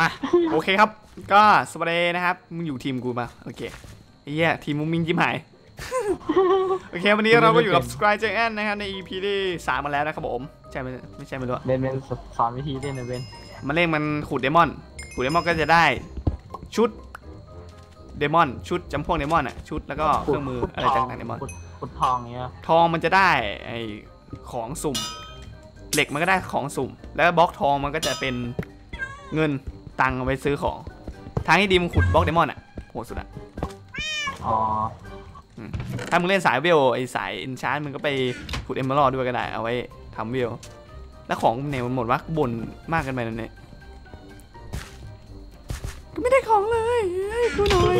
มาโอเคครับ ก็สวัสดีนะครับมึงอยู่ทีมกูมาโอเคไอ้เหี้ยทีมมุ้งมิงยิ้มหายโอเค วันนี้เราก็อยู่กับ Sky Giant นะครับใน EP ที่สามมาแล้วนะครับผมใช่ไหมไม่ใช่ไม่รู้อะเบนเบนสอนวิธีเล่นนะเบนมันเล่นมันขูดเดมอนขูดเดมอนก็จะได้ชุดเดมอนชุดจำพวกเดมอนอะชุดแล้วก็เครื่องมืออะไรต่างๆเดมอนขุดขุดทองเงี้ยทองมันจะได้ไอของสุ่ม เหล็กมันก็ได้ของสุ่ม แล้วบล็อกทองมันก็จะเป็นเงิน ตังค์เอาไว้ซื้อของทางที่ดีมึงขุดบล็อกเดมอนอะโหดสุดอะอ๋อถ้ามึงเล่นสายเวลไอสายอินชาร์มึงก็ไปขุดเอมเมอรัลด้วยก็ได้เอาไว้ทำเวลแล้วของเนี่ยมันหมดวะกูบ่นมากเกันไปนั่นเนี่ยกูไม่ได้ของเลยให้กูหน่อย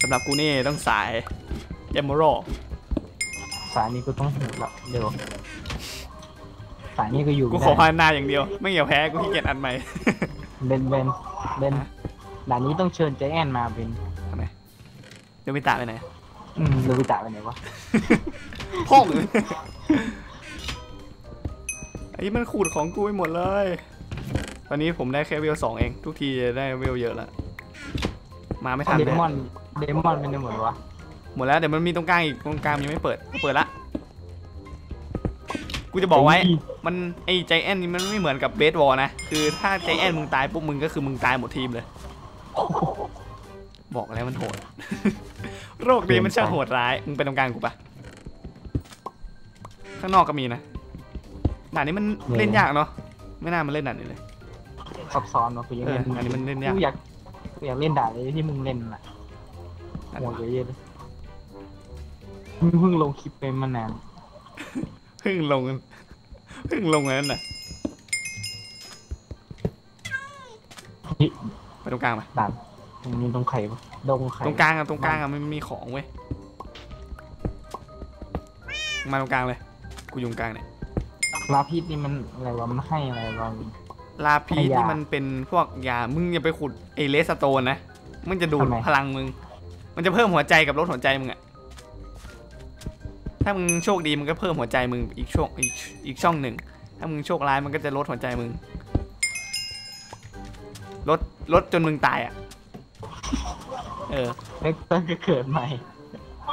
สำหรับกูนี่ต้องสายเอมเมอรัลสายนี้กูต้องหูละเดี๋ยว สายนี้ก็อยู่กูไม่ขอได้พานาอย่างเดียว ไม่อย่าแพ้กูขี้เกียจอันใหม่เบนเบนเบนด่านนี้ต้องเชิญใจแอนมาเบนทำไมเดี๋ยวไปตาไปไหนอืมลูบิตะไปไหนวะห้องไอ้มันขูดของกูไปหมดเลย ตอนนี้ผมได้แค่เวลสองเอง ทุกทีจะได้เวลเยอะแล้วมาไม่ทันเดเลยมอนเดมอนเป็นหมดวะหมดแล้วเดี๋ยวมันมีตรงกลางอีกตรงกลางยังไม่เปิดเปิดละ กูจะบอกไว้ มันไอ้ใจแอนนี่มันไม่เหมือนกับเบสบอลนะ คือถ้าใจแอนมึงตายปุ๊บมึงก็คือมึงตายหมดทีมเลย บอกแล้วมันโหด โรคนี้มันช่างโหดร้าย มึงไปตรงกลางกูปะข้างนอกก็มีนะด่านนี้มันเล่นยากเนาะ ไม่น่ามันเล่นด่านนี้เลย ซับซ้อนวะกูยังเออเล่นอันนี้มันเล่นยาก กูอยากกูอยากเล่นด่านเลยที่มึงเล่นน่ะด่านโหดเยอะๆเลยมึงเพิ่งลงคลิปไปมานานเพึ่งลงเพึ่งลงอันนั้นน่ะนี่ไปตรงกลางไปด่านตรงนี้ตรงไข่ปะดงไข่ตรงกลางอะตรงกลางอะมันมีของเว้ยมาตรงกลางเลย กูอยู่ตรงกลางเนี่ยลาพิษนี่มันอะไรวะมันให้อะไรวะลาพีสให้ยาที่มันเป็นพวกยา มึงอย่าไปขุดเอเลสโตนนะมันจะดูดทำไมพลังมึง มันจะเพิ่มหัวใจกับลดหัวใจมึงอะ ถ้ามึงโชคดีมันก็เพิ่มหัวใจมึงอีกช่วงอีกอีกช่องหนึ่ง ถ้ามึงโชคร้ายมันก็จะลดหัวใจมึง ลดลดจนมึงตายอะเออเล็กเตอร์ก็เกิดใหม่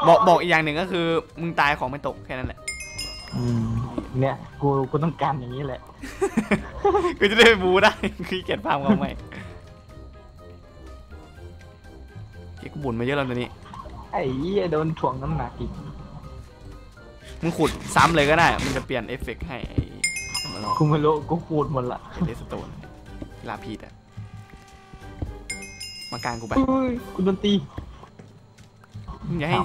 บอกบอกอีกอย่างหนึ่งก็คือ มึงตายของไม่ตกแค่นั้นแหละ อืม เนี่ย กูกูต้องการอย่างนี้แหละ กูจะได้ไปบูได้คือเกียดฟาร์มเขาไหมเกียกูบุญมาเยอะแล้วตอนนี้ ไอ้เหี้ยโดนถ่วงน้ำหนักอีก มึงขุดซ้ำเลยก็ได้ มันจะเปลี่ยนเอฟเฟกต์ให้ไอ้มาลองกูไม่รู้กูพูดหมดละไอ้เดสโตนลาพีดอะมากลางกูไปอุ้ยกูโดนตีมึงอย่าขให้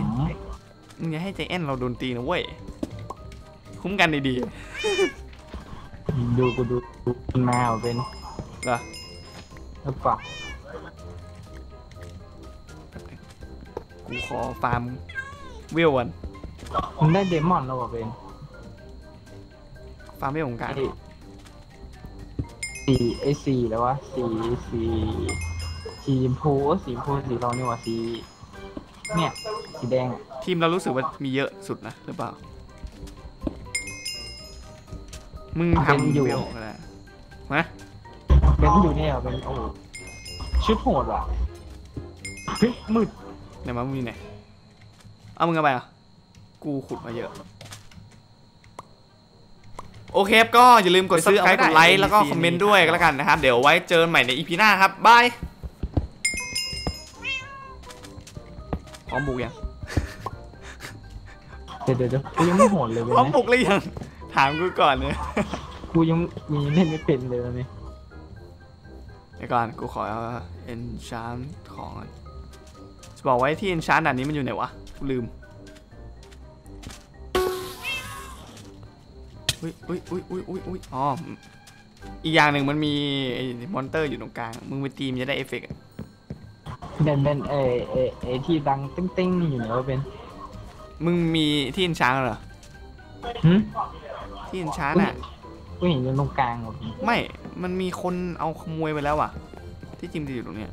มึงอย่าให้ใจแอนเราโดนตีนะเว้ย คุ้มกันดีำดูกูดูดูมันมาว่ะเป็นๆเหรอหรือเปล่ากูขอฟาร์มเวลวัน มึงได้เดมอนแล้วว่ะเป็นฟาร์มเวลของกลางไอ้สีไอ้สีแล้ววะสีสีสีชมพูเอ้ยสีชมพูสีทองนี่หว่าสีเนี่ยสีแดงอะทีมเรารู้สึกว่ามีเยอะสุดนะหรือเปล่า มึงทำเวลก็ได้ฮะเป็นอยู่เนี่ยว่ะเป็นโอ้โหชุดโหดว่ะเฮ้ยมืดไหนมามึงอยู่ไหนเอามึงเอาไปเหรอะ กูขุดมาเยอะ โอเคครับก็อย่าลืมกดซื้อเอาไว้กดไลค์แล้วก็คอมเมนต์ด้วยก็แล้วกันนะครับ เดี๋ยวไว้เจอกันใหม่ในอีพีหน้าครับบายพร้อมบุกยังเดี๋ยวเดี๋ยวเดี๋ยวกูยังไม่โหดเลยเว้พร้อมยบุกเลยยัง ถามกูก่อนเนี่ยกูยังมีเล่นไม่เป็นเลยวันนี้เดี๋ยวก่อนกูขอเอนชานของก่อนจะบอกไว้ที่เอนชานด่านนี้มันอยู่ไหนวะกูลืม อุ้ยอุ้ยอุ้ยอุ้ยอุ้ยอุ้ยอ๋ออีกอย่างหนึ่งมันมีไอ้มอนเตอร์อยู่ตรงกลาง มึงไปตีมนจะได้เอฟเฟกต์อะเป็นเป็นเอเอเอที่ดังติ้งติ้งๆนี่อยู่ไหนวะเป็น มึงมีที่เอนชานเหรอหึที่เอนชานอะกูเห็นอยู่ตรงกลางว่ะพี่ไม่ มันมีคนเอาขโมยไปแล้วอะ ที่จริงจะอยู่ตรงเนี้ย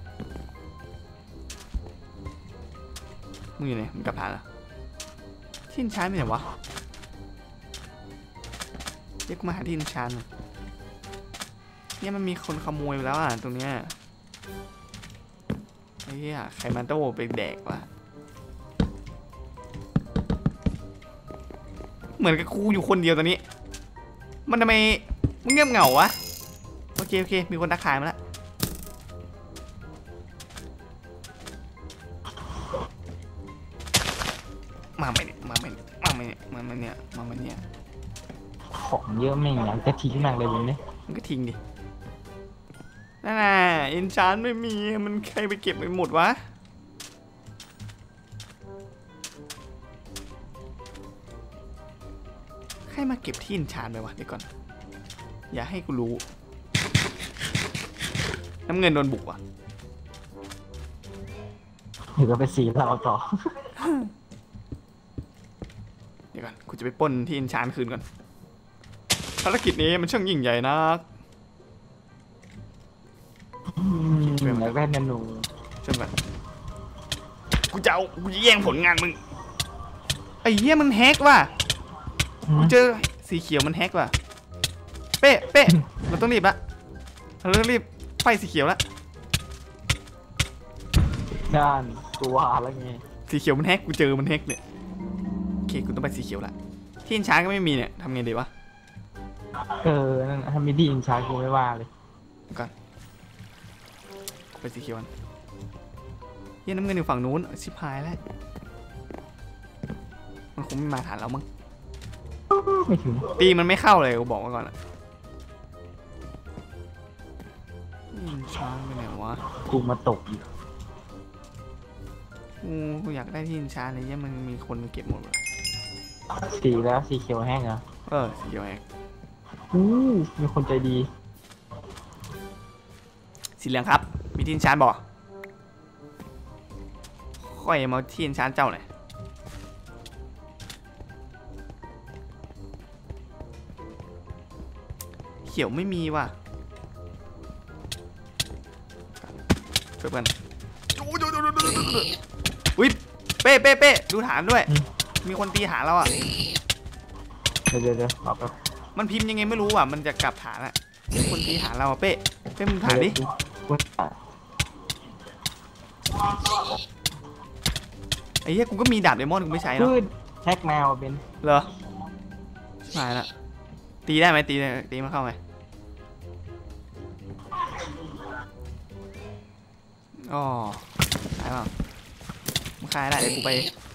มึงอยู่ไหนมึงกลับฐานเหรอที่เอนชานไปไหนวะ เรียกกูมาหาที่เอนชานหน่อยเนี่ยมันมีคนขโมยไปแล้วอะตรงเนี้ยไอ้เหี้ยใครมาโต้ไปแดกวะเหมือนกับกูอยู่คนเดียวตอนนี้ มันทำไมมึงเงียบเหงาวะ โอเค โอเค มีคนทักทายมาแล้ว เยอะแม่งอยากจะทิ้งมากเลยวันนี้มันก็ทิ้งดินั่นน่ะเอนชานไม่มีมันใครไปเก็บไปหมดวะใครมาเก็บที่เอนชานไปวะเดี๋ยวก่อน อย่าให้กูรู้ น้ำเงินโดนบุกว่ะเดี๋ยวก็ไปสีเราต่อ เดี๋ยวก่อนกูจะไปปล้นที่เอนชานคืนก่อน ภารกิจนี้มันช่างยิ่งใหญ่นักอืมอยากได้นาโนช่วยก่อนกูจะเอากูจะแย่งผลงานมึงไอ้เหี้ยมันแฮกว่ะกูเจอสีเขียวมันแฮกว่ะเป๊ะเป๊ะเราต้องรีบละเราต้องรีบไฟสีเขียวละด้านกูว่าแล้วไงสีเขียวมันแฮกกูเจอมันแฮกเนี่ยโอเคกูต้องไปสีเขียวละที่อินช้าก็ไม่มีเนี่ยทำไงดีวะ เออ นั่นน่ะถ้ามีดีอินชาร์จกูไม่ว่าเลย ก่อนไปสีเขียวกันเหี้ย็นน้ำเงินอยู่ฝั่งนู้นชิบหายแล้ว มันคงไม่มาฐานเรามั้ง ไม่ถึง ตีมันไม่เข้าเลยกูบอกไว้ก่อนอะอินช้างไปไหนวะกูมาตกอีกกูกูอยากได้ที่อินช้างเลยเนี่ยมันมีคนมาเก็บหมดเลยสีแล้วสีเขียวแห้งเหรอ เออสีเขียวแฮก อู้มีคนใจดี สีเหลืองครับ มีที่อินช้างบอกค่อยมาที่อินช้างเจ้าหน่อยเขียวไม่มีว่ะช่วยเพื่อนอุ้ยเป้เป้เป้ดูฐานด้วย มีคนตีฐานเราอะ เดี๋ยวเดี๋ยวเดี๋ยวเอาไป มันพิมพ์ยังไงไม่รู้อะ มันจะกลับฐานอะมีคนตีฐานเราอะเป้เป้มึงฐานดิกูไอ้เหี้ยกูก็มีดาบเดมอนกูไม่ใช้เนาะพืชแฮกแมวเป็น เหรอชิบหายละตีได้ไหมตีได้ตีมันเข้าไหมอ๋อได้เปล่ามึงคายได้เดี๋ยวกูไป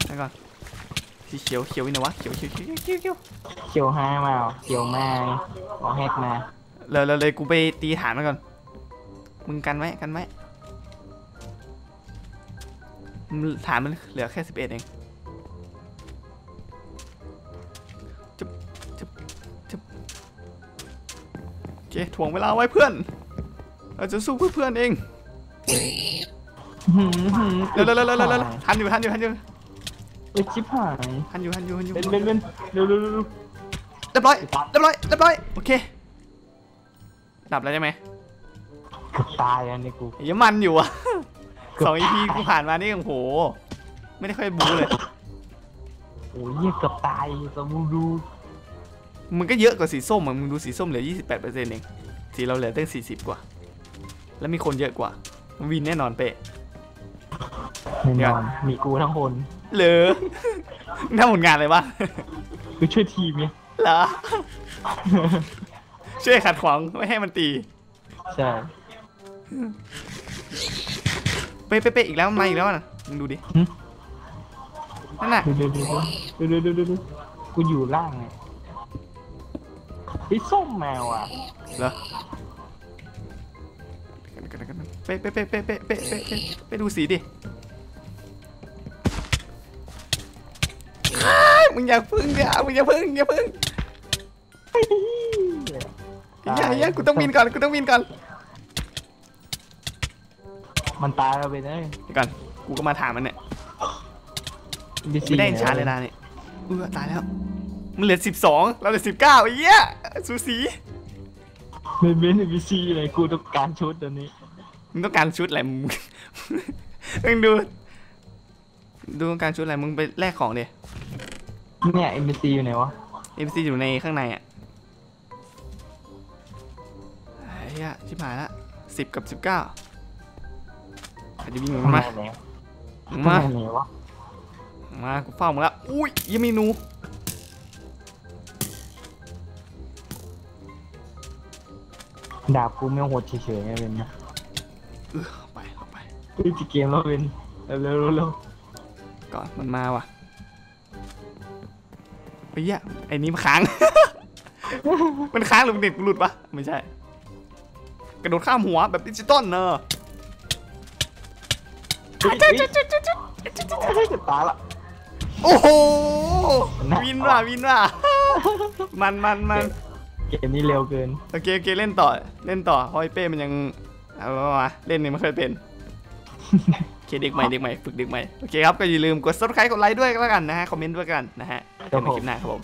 นั่นก่อน สีเขียวเขียวอีกนะวะเขียวเขียวเขียวเขียวเขียวเขียวห้ามาเขียวมาเอาแฮกมาเลยเลยเลยกูไปตีฐานมันก่อน มึงกันไว้กันไว้มึงฐานมันเหลือแค่สิบเอ็ดเองจุบจุบจุบโอเคถ่วงเวลาไว้เพื่อน เราจะสู้เพื่อเพื่อนเองหืมหืมเร็วเร็วเร็วเร็วเร็วเร็วทันอยู่ทันอยู่ทันอยู่เอ้ยชิบหายทันอยู่ทันอยู่ทันอยู่เป็นเป็นเป็นเร็วเร็วเร็วเร็วเรียบร้อยเรียบร้อยเรียบร้อยโอเคดับแล้วใช่ไหมเกือบตายอันนี้กูยังมันอยู่อะเกือบสองอีพีกูผ่านมานี่โอ้โห ไม่ได้ค่อยบูเลยโอ้ยเหี้ยเกือบตายสมูดูมันก็เยอะกว่าสีส้มอะมึงดูสีส้มเหลือ 28%เองสีเราเหลือตั้ง 40 กว่า แล้วมีคนเยอะกว่ามันวินแน่นอนเป๊ะแน่เดี๋นยวอนมีกูทั้งคนเหรือน่าผลงานเลยวะคือช่วยทีมเนี่ยหรอช่วยขัดขวางไม่ให้มันตี ใช่เป๊ะเป๊ะอีกแล้วมาอีกแล้วนะมึงดูดินั่นน่ะดูดูดูดูดูดูดูกูอยู่ล่างไงไอ้ส้มแมวอะเหรอเป๊ะเป๊ะเป๊ะเป๊ะเป๊ะเป๊ะเป๊ะดูสีดิ มึงอย่าพึ่งเดี๋ยวมึงอย่าพึ่งอย่าพึ่งอย่าอย่ากูต้องวินก่อนกูต้องวินก่อนมันตายแล้วไปเลยเดี๋ยวก่อนกูก็มาถามมันเนี่ย NPC ไม่ได้ชาร์จเลยนะเนี่ยเออตายแล้วมันเหลือสิบสองเราเหลือสิบเก้าไอ้เหี้ยสูสีไม่เป็น NPC เลยกูต้องการชุดตัวนี้มึงต้องการชุดอะไรมึงมึงดูดูต้องการชุดอะไรมึงไปแลกของเดี๋ย เนี่ย NPC อยู่ไหนวะ เอ็มซีอยู่ในข้างในอะเฮ้ยฮียชิบหายละสิบกับสิบเก้าใครจะวิ่งมันมาไหนมึงมามา ไหนวะมากูเฝ้ามึงละอุ้ยยังมีหนูดาบกูไม่โหดเฉยๆไงเป็นนะเข้าไปเข้าไปคือจีเกมแล้วเป็นเร็วเร็วเร็วเร็วก่อนมันมาว่ะไอ้ เหี้ยไอ้นี่มันค้าง มันค้างหรือมันเน็ตกูหลุดปะไม่ใช่ กระโดดข้ามหัวแบบดิจิตอลเนอะจะตาละโอ้โหวินว่ะวินว่ะมันมันมันเกมนี้เร็วเกินโอเคโอเคเล่นต่อเล่นต่อเพราะไอ้เป้มันยังเอามาเล่นนี่ไม่เคยเป็นโอเคเด็กใหม่เด็กใหม่ฝึกเด็กใหม่โอเคครับก็อย่าลืมกด subscribe กดไลค์ด้วยก็แล้วกันนะฮะคอมเมนต์ด้วยกันนะฮะ เจอกันใหม่คลิปหน้าครับผม